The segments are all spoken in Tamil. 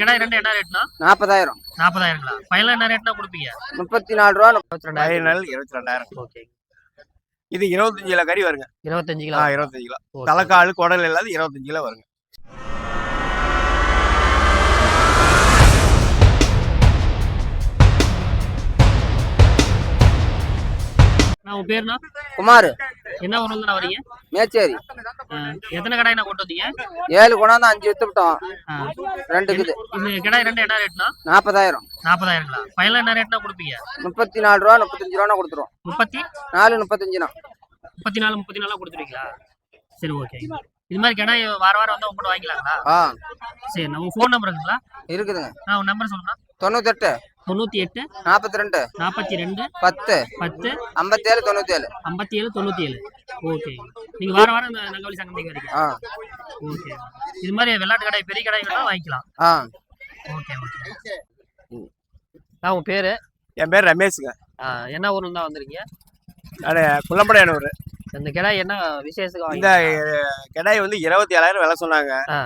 கிடாய் ரெண்டு என்ன ரேட்னா நாற்பதாயிரம் நாற்பதாயிரங்களா ஃபைனலாக என்ன ரேட்னா கொடுப்பீங்க? முப்பத்தி நாலு ரூபா இருபத்தி ரெண்டாயிரம் ஃபைனல் இருபத்தி ரெண்டாயிரம் ஓகே இது இருபத்தஞ்சு கிலோ கறி வருங்க. இருபத்தஞ்சு ஆ கிலோ இருபத்தஞ்சு கிலோ. தலைக்கால் குடல் இல்லாத இருபத்தஞ்சு கிலோ வருங்க. உங்க பேருனா குமார். என்ன ஊர்ல வரீங்க? மேச்சேரி. எத்தனை கடாய் நான் கொண்டு வந்தீங்க ஏழு கொண்டாந்து அஞ்சு வித்துவிட்டோம். ஆ. ரெண்டு இருக்குது இந்த கிடாய் ரெண்டு என்ன ரேட்னா நாற்பதாயிரம். நாற்பதாயிரங்களா? ஃபைனலாக என்ன ரேட்னா கொடுப்பீங்க? முப்பத்தி நாலு ரூபா முப்பத்தஞ்சு ரூபா கொடுத்துருவோம். முப்பத்தி? நாலு முப்பத்தஞ்சுனா முப்பத்தி நாலு முப்பத்தி நாலு கொடுத்துருவீங்களா? சரி ஓகே இது மாதிரி கிடாய் வார வாரம் வந்து உங்கள்கிட்ட வாங்கிக்கலாங்களா? ஆ. சரி நம்ம ஃபோன் நம்பர் இருக்குங்களா? இருக்குதுங்க. ஆ உங்க நம்பர் சொல்லுங்க தொண்ணூத்தெட்டு. தொண்ணூற்றி எட்டு நாற்பத்தி ரெண்டு நாற்பத்தி ரெண்டு பத்து பத்து ஐம்பத்தேழு தொண்ணூத்தி ஏழு ஐம்பத்தி ஏழு தொண்ணூற்றி ஏழு ஓகே நீங்கள் வார வாரம் நங்கவழி ஆ. ஓகே. இது மாதிரி விளையாட்டு கடை பெரிய கடை வேணா வாங்கிக்கலாம். ஆ. Okay okay. நான் உங்கள் பேர்? என் பேர் ரமேஷுங்க. என்ன ஊர்ல தான் வந்திருக்கீங்க? குள்ளம்படையானூர் இந்த கிடாய் என்ன விசேஷத்துக்கு இந்த கிடாய் வந்து இருபத்தி ஏழாயிரம் விலை சொன்னாங்க. ஆ.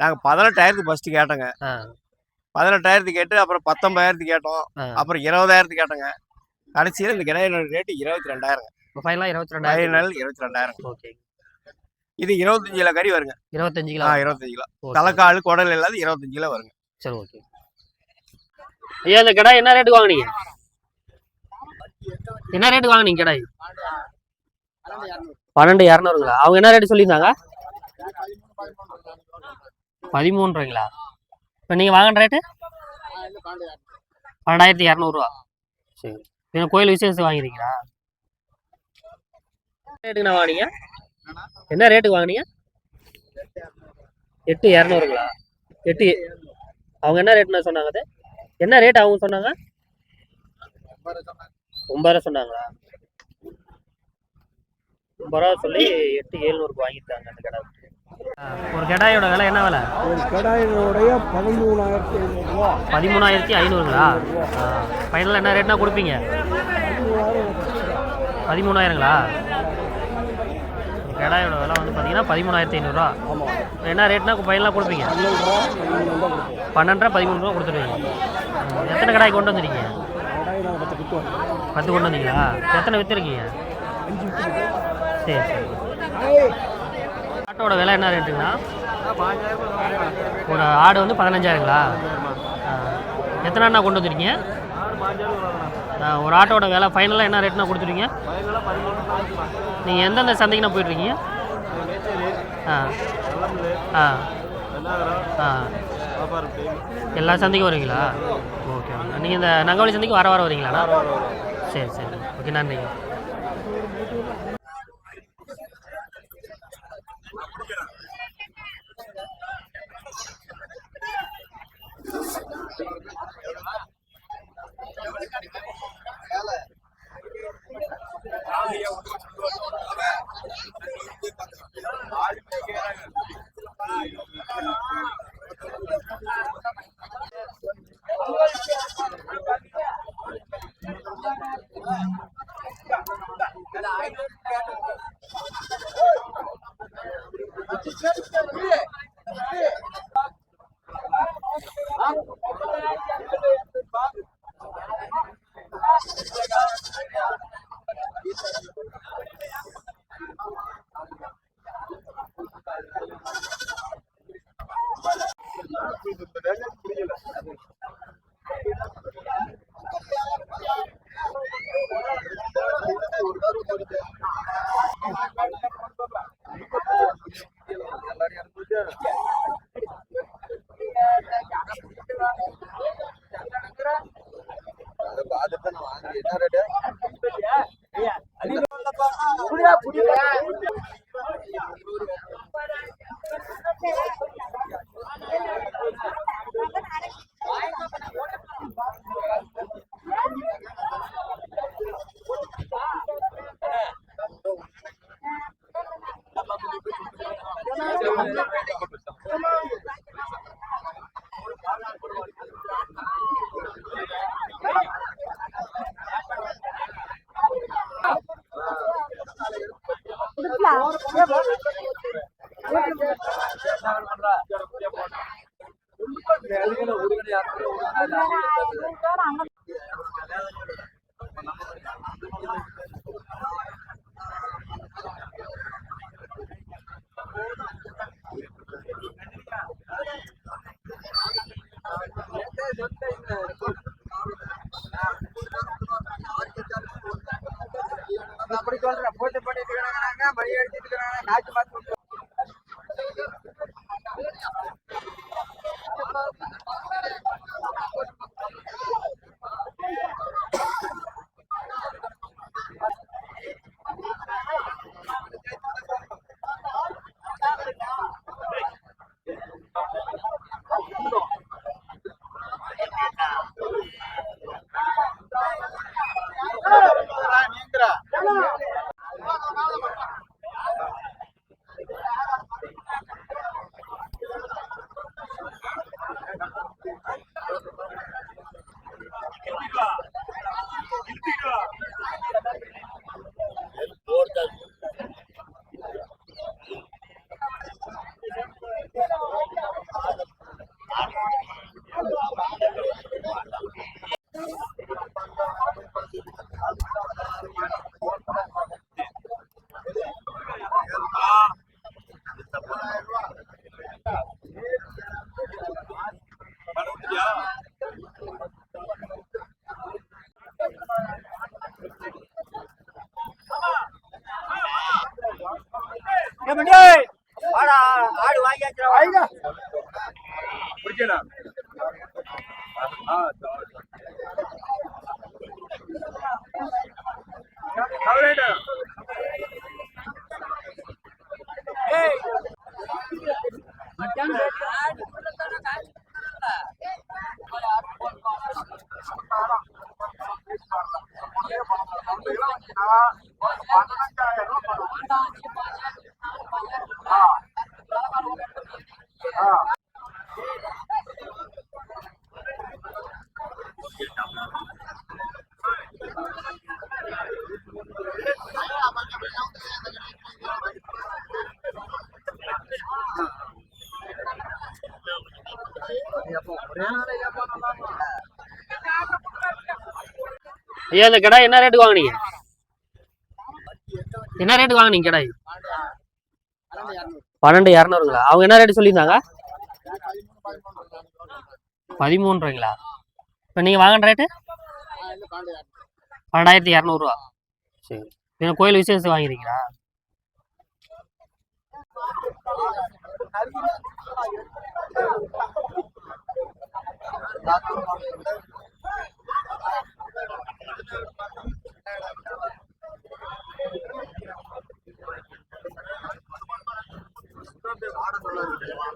நாங்கள் பதினெட்டாயிரத்துக்கு ஃபர்ஸ்ட் கேட்டோங்க. ஆ பதினெட்டாயிரத்துக்கு கேட்டு அப்புறம் பத்தொன்பதாயிரத்துக்கு கேட்டோம். அப்புறம் இருபதாயிரத்துக்கு கேட்டோங்க. கடைசியில் இந்த கிடாயோட ரேட்டு இருபத்தி ரெண்டாயிரம் ஃபைனலாக இருபத்தி ரெண்டாயிரம் ஃபைனல் இருபத்தி ரெண்டாயிரம் ஓகே இது இருபத்தஞ்சு கிலோ கறி வருங்க. இருபத்தஞ்சு கிலோ. இருபத்தஞ்சு கிலோ. தலைக்கால் குடல் இல்லாத இருபத்தஞ்சு கிலோ வருங்க. சரி ஓகே ஐயா இந்த கிடாய் என்ன ரேட்டுக்கு வாங்குனீங்க? என்ன ரேட்டுக்கு வாங்குனீங்க கிடாய் பன்னெண்டு இரநூறுங்களா? அவங்க என்ன ரேட்டு சொல்லியிருந்தாங்க? பதிமூன்றுங்களா? இப்போ நீங்கள் வாங்கின ரேட்டு பன்னெண்டாயிரத்தி இரநூறுவா. சரி. இது கோயில் விசேஷத்துக்கு வாங்கிருக்கீங்களா? ரேட்டுக்கு நான் வாங்கினீங்க? என்ன ரேட்டுக்கு வாங்குனீங்க? எட்டு இரநூறுங்களா? எட்டு அவங்க என்ன ரேட்னா சொன்னாங்க அது? என்ன ரேட் அவங்க சொன்னாங்க? ஒன்பதாயிரம் சொன்னாங்களா? ஒன்பது ரூபா சொல்லி எட்டு ஏழ்நூறுக்கு வாங்கிட்டாங்க அந்த கடை ஒரு கடாயோட விலை என்ன விலை? ஒரு கடாயினுடைய பதிமூணாயிரத்தி ஐநூறுரூவா பதிமூணாயிரத்தி ஐநூறுங்களா? ஃபைனலாக என்ன ரேட்னா கொடுப்பீங்க? பதிமூணாயிரங்களா? கடாயோட விலை வந்து பார்த்தீங்கன்னா பதிமூணாயிரத்தி ஐநூறுரூவா என்ன ரேட்னா ஃபைனலாக கொடுப்பீங்க? பன்னெண்டரை பதிமூணு ரூபா கொடுத்துருவீங்க. எத்தனை கடாய் கொண்டு வந்திருக்கீங்க? பத்து கொண்டு வந்தீங்களா? எத்தனை விற்றுருக்கீங்க சரி சரி. ஆட்டோட விலை என்ன ரேட்டுங்கண்ணா ஒரு ஆடு வந்து பதினஞ்சாயிரங்களா? ஆ. எத்தனை அண்ணா கொண்டு வந்துருக்கீங்க? ஒரு ஆட்டோட விலை ஃபைனலாக என்ன ரேட்னா கொடுத்துருக்கீங்க? நீங்கள் எந்தெந்த சந்தைக்குண்ணா போயிட்டுருக்கீங்க? ஆ. ஆ. ஆ. எல்லா சந்தைக்கும் வருவீங்களா? ஓகே நீங்கள் இந்த நங்கவழி சந்தைக்கு வர வர வரீங்களாண்ணா சரி சரி. ஓகே நன்றிங்க. Ohio. Come on. Ah. ஐயா இந்த கிடாய் என்ன ரேட்டு வாங்குனீங்க? என்ன ரேட்டு வாங்குனீங்க கிடாய்? பன்னெண்டு இரநூறுங்களா? அவங்க என்ன ரேட்டு சொல்லியிருந்தாங்க? பதிமூணுங்களா இப்போ நீங்கள் வாங்கின ரேட்டு பன்னெண்டாயிரத்தி இரநூறுவா. சரி. நீங்கள் கோயில் விசேஷம் வாங்கிறீங்களா ஆட